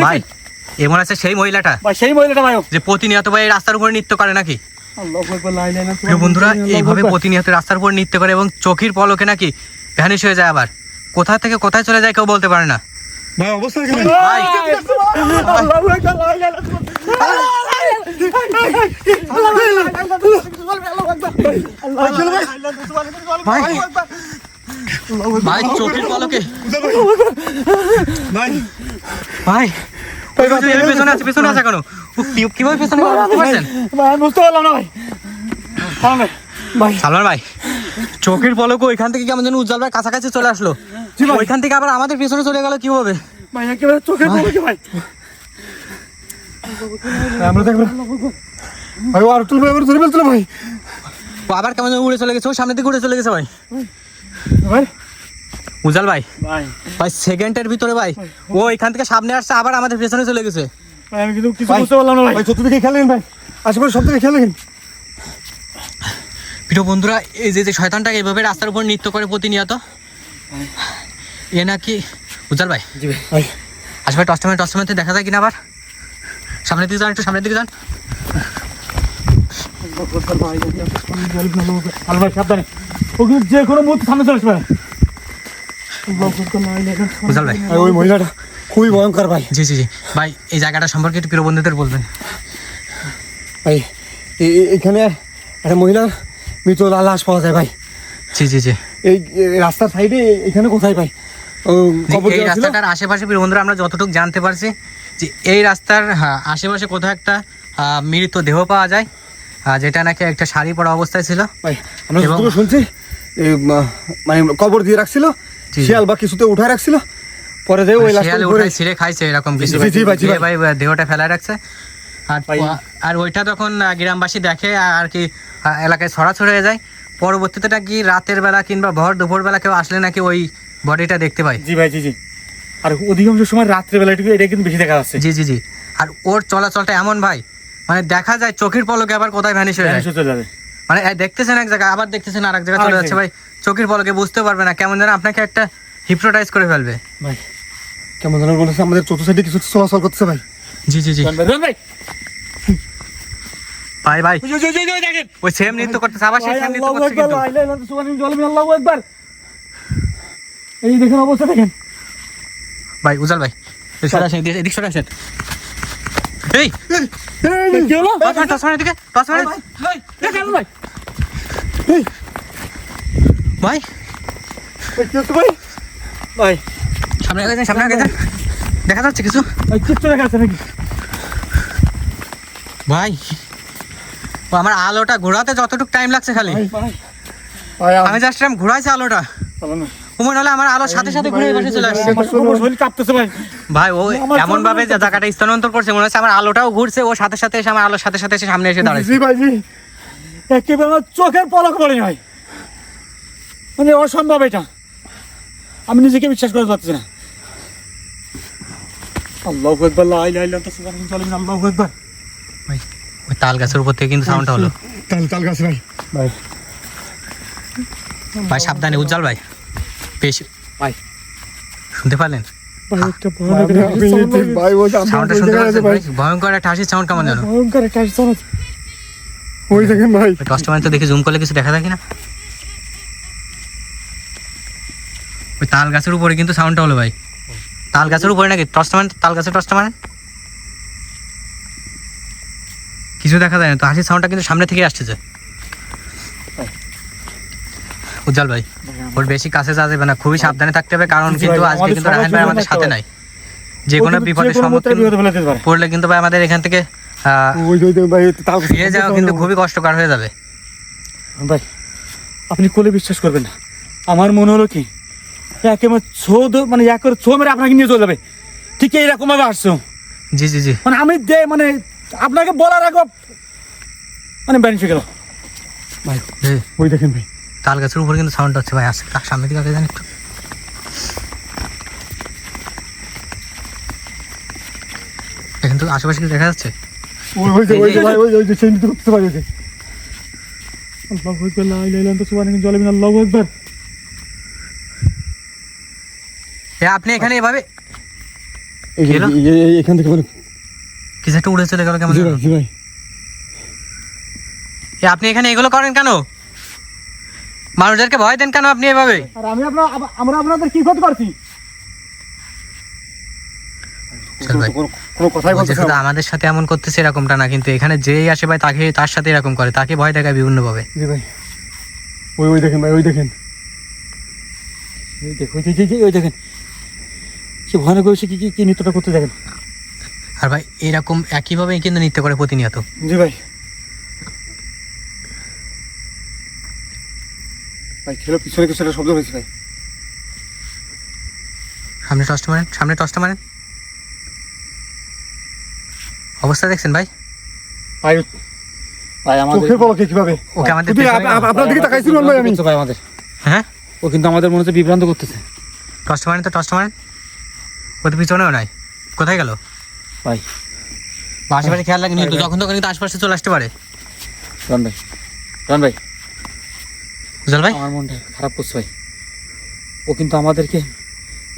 ভাই এ মনে আছে সেই মহিলাটা সেই মহিলাটা ভাই যে প্রতিনিয়ত ভাই রাস্তার উপরে নৃত্য করে নাকি বন্ধুরা এইভাবে প্রতিনিয়ত রাস্তার উপর নৃত্য করে এবং চোখের পলকে নাকি ভ্যানিশ হয়ে যায় আবার কোথা থেকে কোথায় চলে যায় কেউ বলতে পারে না ভাই অবস্থা আল্লাহু আকবার। ভাই চোখের পলকে। ভাই ভাই পেছনে আছে পেছনে আছে কেন ও কি- কীভাবে পেছনে ভাই, বুঝতে পারলাম না ভাই। সালমান ভাই চোখের পলক ওইখান থেকে কেমন যেন উজ্জ্বল ভাই কাছাকাছি চলে আসলো? ওইখান থেকে আবার আমাদের পেছনে চলে গেল কীভাবে ভাই একেবারে চোখের পলকে ভাই। আমরা দেখব। ভাই ও আর তুলবে এবার ধরে ফেলছিল ভাই। আবার কেমন উড়ে চলে গেছে ও সামনের দিকে উড়ে চলে গেছে ভাই। ভাই উজ্জ্বল ভাই। ভাই। ভাই সেকেন্ডের ভিতরে ভাই। ও এখান থেকে সামনে আসছে আবার আমাদের পেছনে চলে গেছে। ভাই আমি কিন্তু কিছু বুঝতে পারলাম না ভাই। ভাই চতুর্দিকে খেলেন ভাই? আশেপাশে সব দিকে খেলেন প্রিয় বন্ধুরা এই যে যে শয়তানটা এইভাবে রাস্তার উপর নৃত্য করে প্রতিনিয়ত এ নাকি উজ্জ্বল ভাই। জি ভাই। ভাই আসবে টস্টমে দেখা যায় কিনা আবার? সামনের দিকে যান একটু সামনের দিকে যান। আর ভাই সাবধানে। ও কিন্তু যে কোনো মুহূর্তে সামনে চলে আসবে। আল্লাহু আকবার, লা ইলাহা ইল্লাল্লাহ। উজ্জ্বল ভাই ওই মহিলাটা খুবই ভয়ঙ্কর ভাই। জি জি জি। ভাই এই জায়গাটা সম্পর্কে একটু প্রিয় বন্ধুদের বলবেন। ভাই এখানে একটা মহিলার মৃত লাশ পাওয়া যায় ভাই। জি জি জি। এই রাস্তার সাইডে এখানে কোথায় ভাই? এই রাস্তাটার আশেপাশে বন্ধুরা আমরা যতটুকু জানতে পারছি যে এই রাস্তার আশেপাশে কোথাও একটা মৃত দেহ পাওয়া যায় যেটা নাকি একটা শাড়ি পরা অবস্থায় ছিল। ভাই আমরা শুনছি মানে কবর দিয়ে রাখছিল। শিয়াল বা কিছুতে উঠায় রাখছিল। পরে যে ওই শিয়ালে উঠায় ছিঁড়ে খাইছে এরকম কিছু। ভাই, দেহটা ফেলায় রাখছে। আর আর ওইটা তখন গ্রামবাসী দেখে আর কি এলাকায় ছড়াছড়ি হয়ে যায় পরবর্তীতে নাকি রাতের বেলা কিংবা ভর দুপুর বেলা কেউ আসলে নাকি ওই বডিটা দেখতে পায়? জি ভাই জি জি। আর অধিকাংশ সময় রাত্রেবেলা একটু এটা কিন্তু বেশি দেখা যাচ্ছে। জি জি জি। আর ওর চলাচলটা এমন ভাই মানে দেখা যায় চোখের পলকে আবার কোথায় ভ্যানিশ হয়ে যায়। চলে যাবে। মানে দেখতেছেন এক জায়গায় আবার দেখতেছেন আর এক জায়গায় চলে যাচ্ছে। ভাই চোখের পলকে বুঝতে পারবে না কেমন যেন আপনাকে একটা হিপ্রোটাইজ করে ফেলবে। ভাই কেমন যেন বলেছে আমাদের চতুর্থ সাইডে কিছু চলাচল করতেছে ভাই। জি জি জি। ভাই, ভাই ওই সেম নৃত্য করতেছে আবার সেই সেম নৃত্য করছে কিন্তু আল্লাহু আকবার। এই দেখেন। অবস্থা দেখেন ভাই উজাল ভাই এই সরে আসেন এদিক সরে আসেন এই কি হলো টস মারেন, টস মারেন এদিকে, টস মারেন। দেখেন ভাই ভাই ভাই, ভাই? ভাই সামনে আগে সামনে আগে। দেখা যাচ্ছে কিছু? দেখা যাচ্ছে নাকি? ভাই ও আমার আলোটা ঘোরাতে যতটুকু টাইম লাগছে খালি। ভাই ভাই। আমি জাস্ট এরকম ঘোরাইছি আলোটা। চলো না। ও মনে হলো আমার আলোর সাথে সাথে ঘুরে পাশে চলে আসছে। শরীর কাঁপতেছে ভাই। ভাই ও এমন ভাবে জায়গাটা স্থানান্তর করছে মনে হচ্ছে আমার আলোটাও ঘুরছে ও সাথে সাথে এসে আমার আলোর সাথে সাথে এসে সামনে এসে দাঁড়াইছে। জি ভাই জি। একেবারে আমার চোখের পলক পড়ে ভাই মানে অসম্ভব এটা। আমি নিজেকে বিশ্বাস করতে পারছি না। আল্লাহু আকবার লা ইলাহা ইল্লাল্লাহ সুবহানাল্লাহ জালিমিন আল্লাহু আকবার। ভাই ওই তাল গাছের উপর থেকে কিন্তু সাউন্ডটা হলো। তাল তাল গাছ ভাই। ভাই। ভাই সাবধানে উজ্জ্বল ভাই। বেশ। ভাই। শুনতে পারলেন? ভয়ঙ্কর একটা হাসির সাউন্ড কেমন জানো ভয়ঙ্কর একটা sound আছে। ওই দেখেন ভাই। টস্টম্যান তো দেখি জুম করলে কিছু দেখা যায় কিনা? ওই তাল গাছের উপরে কিন্তু সাউন্ডটা হলো ভাই। তাল গাছের উপরে নাকি? তাল কিছু দেখা যায় না তো হাসির সাউন্ডটা কিন্তু সামনে থেকে আসছে উজ্জ্বল ভাই ওর বেশি কাছে যাওয়া যাবে না খুবই সাবধানে থাকতে হবে কারণ কিন্তু আজকে কিন্তু রাহান ভাই আমাদের সাথে নাই। যে কোনো বিপদের যে সম্মুখীন। পড়লে কিন্তু ভাই আমাদের এখান থেকে ফিরে যাওয়া কিন্তু খুবই কষ্টকর হয়ে যাবে। ভাই আপনি কোলে বিশ্বাস করবেন না। আমার মনে হলো কি একেবারে ছো মানে এক করে ছো মেরে আপনাকে নিয়ে চলে যাবে। ঠিক এইরকম ভাবে আসছো। জি জি জি। মানে আমি দে মানে আপনাকে বলার আগে মানে ব্যানিশ গেল। ভাই ওই দেখেন ভাই। তাল গাছের উপরে কিন্তু সাউন্ড হচ্ছে ভাই আসছে। তার সামনে দিকে আগে যান একটু। এখন তো আশেপাশে দেখা যাচ্ছে? ওই ওই যে ওই যে ভাই ওই ওই যে সেই করতে পারি ওই যে। লা ইলাহা ইল্লাল্লাহ সুবহানাল্লাহ জালিমিন আল্লাহু আকবার। এ আপনি এখানে এভাবে? এখান থেকে মানে কিছু একটা উড়ে চলে গেল কেমন জি ভাই আপনি এখানে এগুলো করেন কেন? মানুষদেরকে ভয় দেন কেন আপনি এভাবে? আর আমি আপনার আমরা আপনাদের কি ক্ষতি করছি? কোনো- কোনো কথাই বলছে শুধু আমাদের সাথে এমন করতেছে এরকমটা না কিন্তু এখানে যেই আসে ভাই তাকে তার সাথে এরকম করে তাকে ভয় দেখায় জি ভাই। ওই ওই দেখেন ভাই ওই দেখেন। এই দেখো ওই যে- যে- যে- ওই দেখেন। সে ভয়ানক হয়েছে কি কি- কি নৃত্যটা করতে দেখেন। আর ভাই এরকম একইভাবে কিন্তু নৃত্য করে প্রতিনিয়ত। জি ভাই। ভাই খেলো পিছনে কিছু একটা শব্দ হয়েছে ভাই। সামনে টস্ট মারেন সামনে টস্ট মারেন। অবস্থা দেখছেন ভাই? ভাই ভাই আমাদের পলকে কীভাবে? ওকে আমাদের আপনার দিকে তাকাইছিল ভাই আমি? ভাই আমাদের। হ্যাঁ? ও কিন্তু আমাদের মনে হচ্ছে বিভ্রান্ত করতেছে। টস্ট মারেন তো টস্ট মারেন। ও তো পিছনেও নাই। কোথায় গেল? ভাই। আশেপাশে খেয়াল রাখেন কিন্তু যখন তখন কিন্তু আশপাশে চলে আসতে পারে। রন ভাই রন ভাই। বুঝল ভাই? আমার মনটা খারাপ করছে ভাই। ও কিন্তু আমাদেরকে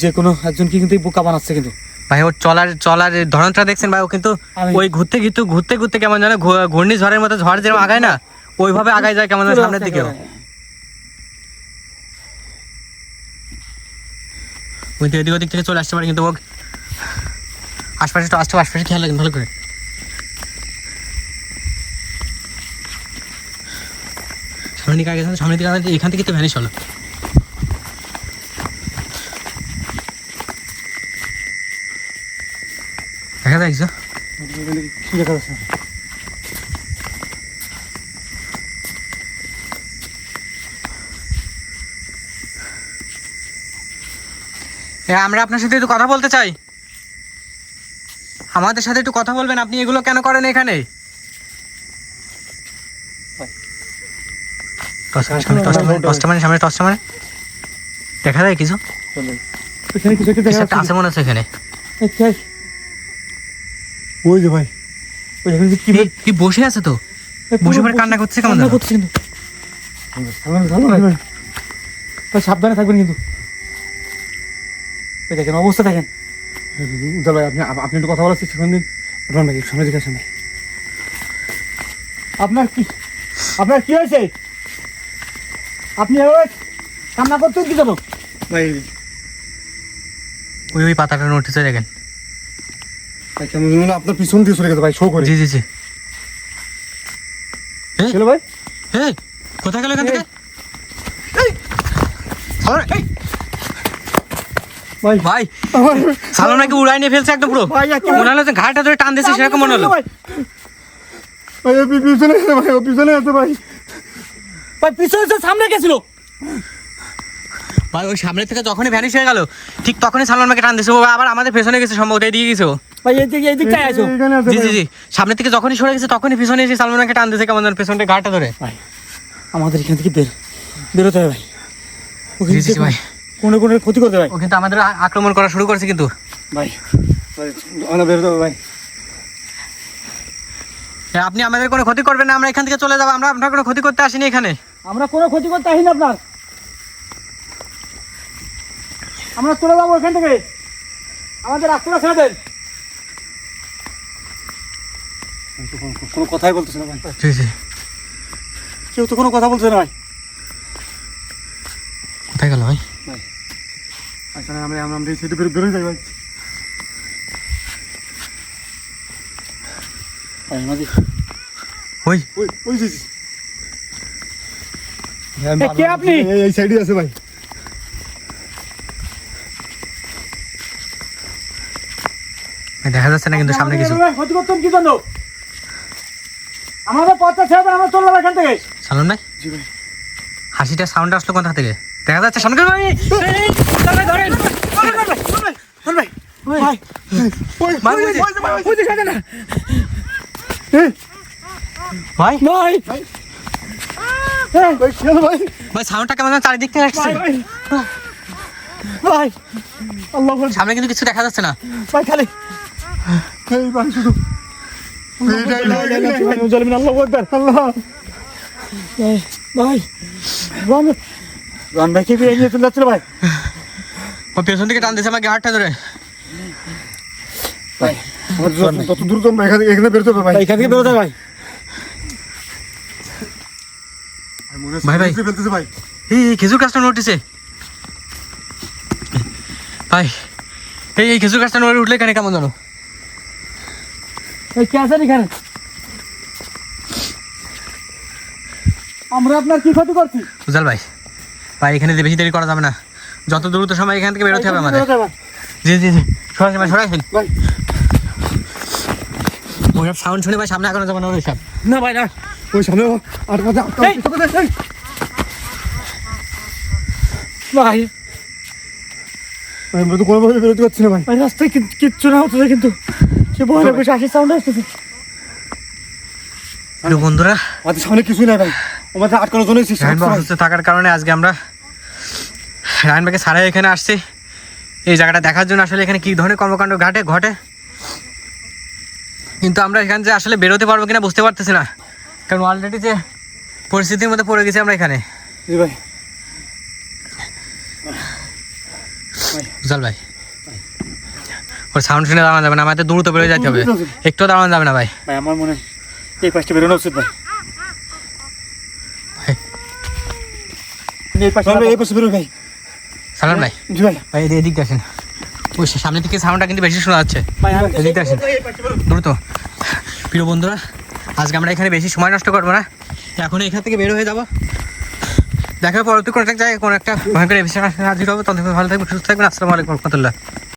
যে কোনো একজনকে কিন্তু বোকা বানাচ্ছে কিন্তু। ভাই ওর চলার চলার ধরনটা দেখছেন ভাই ও কিন্তু ওই ঘুরতে ঘুরতে ঘুরতে ঘুরতে কেমন জানো ঘু- ঘূর্ণিঝড়ের মতো ঝড় যেরকম আগায় না ওইভাবে আগায় যায় কেমন সামনের দিকেও কিন্তু এদিক ওদিক থেকে চলে আসতে পারে কিন্তু ও আশপাশে তো আসতে আশপাশে খেয়াল রাখেন ভালো করে। সামনের দিকে আগে সামনের দিকে এখান থেকে তো ভ্যানিশ হলো দেখা কি যাচ্ছে এ, আমরা আপনার সাথে একটু কথা বলতে চাই। আমাদের সাথে একটু কথা বলবেন আপনি এগুলো কেন করেন এখানে। দেখা যায় কিছু? আছে মনে হচ্ছে এখানে? ওই যে ভাই। ওই দেখেন যে কি কি বসে আছে তো? বসে পড়ে কান্না করছে কেমন কান্না করছে কিন্তু। সাবধানে থাকবেন কিন্তু। ওই দেখেন অবস্থা দেখেন। ভাই আপনি আপনি একটু কথা বলার চেষ্টা করেন দিন। রন ভাই সামনে দিকে আসেন ভাই। আপনার কি আপনার কি হয়েছে? আপনি কান্না করতেন কি জন্য ভাই ওই ওই পাতাটা নোটিসে দেখেন। ভাই আপনার পিছন দিয়ে চলে গেছে ভাই শো করে। জি জি জি। চলো ভাই। এই কোথায় গেল এখান থেকে? এই, সালমান, এই, ভাই। ভাই আমার নাকি উড়াই নিয়ে ফেলছে একদম পুরো। ভাই, একেবারে- মনে হলো যে ঘাটটা ধরে টান দিয়েছে সেরকম মনে হলো। ভাই। পিছনে আছে ভাই ও পিছনে আছে ভাই। ভাই পিছনে তো সামনে গেছিল। ভাই ওই সামনে থেকে যখনই ভ্যানিশ হয়ে গেল ঠিক তখনই সালমান মাকে টান দিয়েছে ও আবার আমাদের পেছনে গেছে সম্ভবত এদিকে গেছে। ভাই এই দিকে এই দিকটায় আছো জি জি জি সামনে থেকে যখনই সরে গেছে তখনই পিছনে এসে সালমান মাকে টান দিয়েছে কেমন যেন পেছনটা ঘাটটা ধরে। ভাই আমাদের এখান থেকে বের বেরোতে হবে ভাই। ও জি জি ভাই। কোনো কোনো ক্ষতি করতে ভাই ও কিন্তু আমাদের আক্রমণ করা শুরু করেছে কিন্তু। ভাই ভাই আমরা বেরোতে হবে ভাই। আপনি আমাদের কোনো ক্ষতি করবেন না আমরা এখান থেকে চলে যাব আমরা আপনার কোনো ক্ষতি করতে আসিনি এখানে। আমরা কোনো ক্ষতি করতে আসিনি আপনার। আমরা চলে যাব এখান থেকে। আমাদের রাস্তাটা ছেড়ে দেন। ভাই, কোনো- কথাই বলতেছে না ভাই। কেউ তো কোনো কথা বলছে না ভাই। কোথায় গেল ভাই? আচ্ছা আমরা আমরা আমরা এই সাইডে বেরো বেরোয় যাই ভাই। ভাই ওই। ওই ওই যে কে আপনি? এই এই সাইডে আছে ভাই। দেখা যাচ্ছে না কিন্তু সামনে কিছু। ক্ষতি করতেন কি জন্য? আমাদের পথটা ছেড়ে আমরা চলে যাব এখান থেকে। সালন ভাই? জি ভাই। হাসিটা সাউন্ড আসলো কোথা থেকে? দেখা যাচ্ছে সামনে ভাই ধরেন, ধরেন। ওই যে- না? সাউন্ডটা কেমন চারিদিক থেকে আসছে। ভাই। সামনে কিন্তু কিছু দেখা যাচ্ছে না। ভাই খালি। এই ভাই শুধু পেছন থেকে টান দিয়েছে আমাকে হাতটা ধরে ভাই তত এখানে বেরোতে হবে ভাই ভাই এখান থেকে বেরোতে ভাই ভাই, ভাই। বুঝতে ফেলতেছে ভাই এই খেজুর গাছটা ভাই এই এই খেজুর গাছটা নড়ে উঠলে কেন কেমন জানো এই কে আছেন এখানে? আমরা আপনার কি ক্ষতি করছি? উজাল ভাই ভাই এখানে বেশি দেরি করা যাবে না। যত দ্রুত সময় এখান থেকে বেরোতে হবে আমাদের। জি জি জি। সরাই ভাই সরাই ভাই ওইসব সাউন্ড শুনে ভাই সামনে এখনও যাবে না ওইসব না ভাই না। ওই সামনে আর কথা এই! ভাই। আমরা তো কোনোভাবে বেরোতে পারছি না ভাই। ভাই রাস্তায় কিচ্ছু না হচ্ছে কিন্তু। সে বলে বেশি আসি সাউন্ড আসতেছে। প্রিয় বন্ধুরা। আমাদের সামনে কিছুই নাই ভাই। আমাদের আটকানোর জন্য এসেছি অসুস্থ থাকার কারণে আজকে আমরা সারাই এখানে আসছি। এই জায়গাটা দেখার জন্য আসলে এখানে কি ধরনের কর্মকাণ্ড ঘটে ঘটে? কিন্তু আমরা এখান থেকে আসলে বেরোতে পারব কিনা বুঝতে পারতেছি না। কারণ অলরেডি যে পরিস্থিতির মধ্যে পড়ে গেছি আমরা এখানে। জি ভাই। ভাই। ওর সাউন্ড শুনে দাঁড়ানো যাবে না আমাদের দ্রুত বেরোয় যেতে হবে। একটু দাঁড়ানো যাবে না ভাই। ভাই আমার মনে এই পাশটা বেরোনো উচিত ভাই। ভাই। এই পাশটা এই পাশে বেরোই ভাই। সালাম ভাই। জি ভাই। ভাই এদিকে- এদিকে আসেন। ওই সামনে থেকে সাউন্ডটা কিন্তু বেশি শোনা যাচ্ছে। এদিকে আসেন। দ্রুত। প্রিয় বন্ধুরা আজকে আমরা এখানে বেশি সময় নষ্ট করব না। এখন এখান থেকে বের হয়ে যাব। দেখা পরবর্তী কোনো একটা জায়গায় কোনো একটা ভয়ঙ্কর এপিসোড হাজির হব। তখন ভালো থাকবে সুস্থ থাকবেন। আসসালামু আলাইকুম রহমতুল্লাহ।